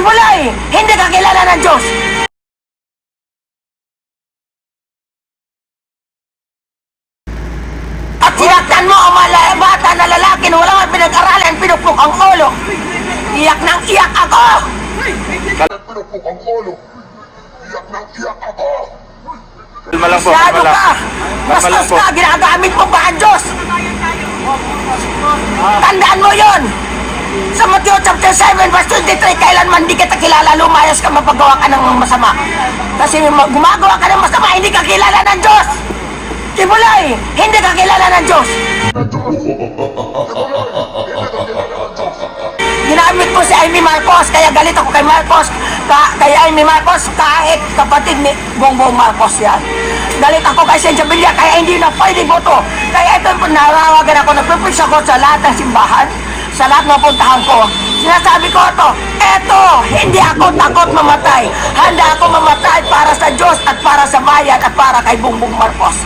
Kibuloy, hindi ka kilala ng Diyos. At sinaktan mo ang mga bata na lalaki na wala man pinag-aralan, pinupok ang ulo. Iyak nang iyak ako! Pinupok ang ulo. Iyak nang iyak ako. Masyado ka! Bastos po. ka! Ginagamit mo pa ang Diyos! Tandaan mo yon! Sa Matthew chapter 7 verse 23, kailanman di kita kilala, lumayas ka mapagawa ka ng masama. Kasi ma- gumagawa ka ng masama, hindi ka kilala ng Diyos! Kibuloy, hindi ka kilala ng Diyos! Ginamit mo si Amy Marcos, kaya galit ako kay Marcos, ka, kay Amy Marcos, kahit kapatid ni Bongbong Marcos yan. Galit ako kay Senja Villa, kaya hindi na pwede boto. Kaya ito narawagan ako, nagpipix ako sa lahat ng simbahan, sa lahat ng puntahan ko. Sinasabi ko ito, eto, hindi ako takot mamatay. Handa ako mamatay para sa Diyos at para sa bayan at para kay Bongbong Marcos.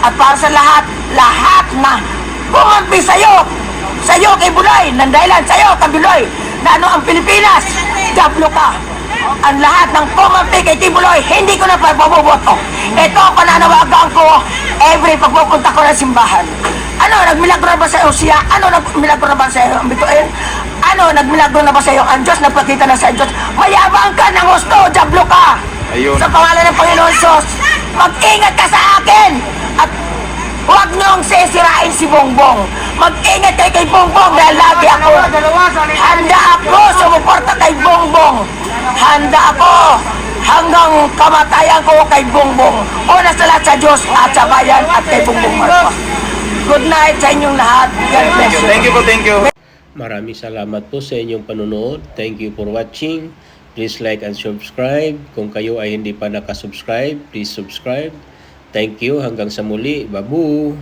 At para sa lahat, lahat na kumampi sa'yo, sa'yo kay Buloy, ng dahilan sa'yo kay Buloy, na ano ang Pilipinas, Diablo ka. Ang lahat ng pumampi kay Tibuloy, hindi ko na papaboboto. Ito ang pananawagan ko every pagpupunta ko ng simbahan. Ano, nagmilagro na ba sa iyo siya? Ano, nagmilagro na ba sa iyo ang bituin? Ano, nagmilagro na ba sa iyo ang Diyos? Nagpakita na sa Diyos. Mayabang ka ng gusto, Diablo ka. Ayun. Sa pangalan ng Panginoon Sos, mag-ingat ka sa akin. At Huwag niyong sisirain si Bongbong. Mag-ingat kayo kay Bongbong dahil lagi ako. Handa ako sumuporta kay Bongbong. Handa ako hanggang kamatayan ko kay Bongbong. Una sa lahat sa Diyos at sa bayan at kay Bongbong Marcos. Good night sa inyong lahat. God Thank bless you, you. thank you po, thank you. Maraming salamat po sa inyong panonood. Thank you for watching. Please like and subscribe. Kung kayo ay hindi pa nakasubscribe, please subscribe. Thank you. Hanggang sa muli. Babu!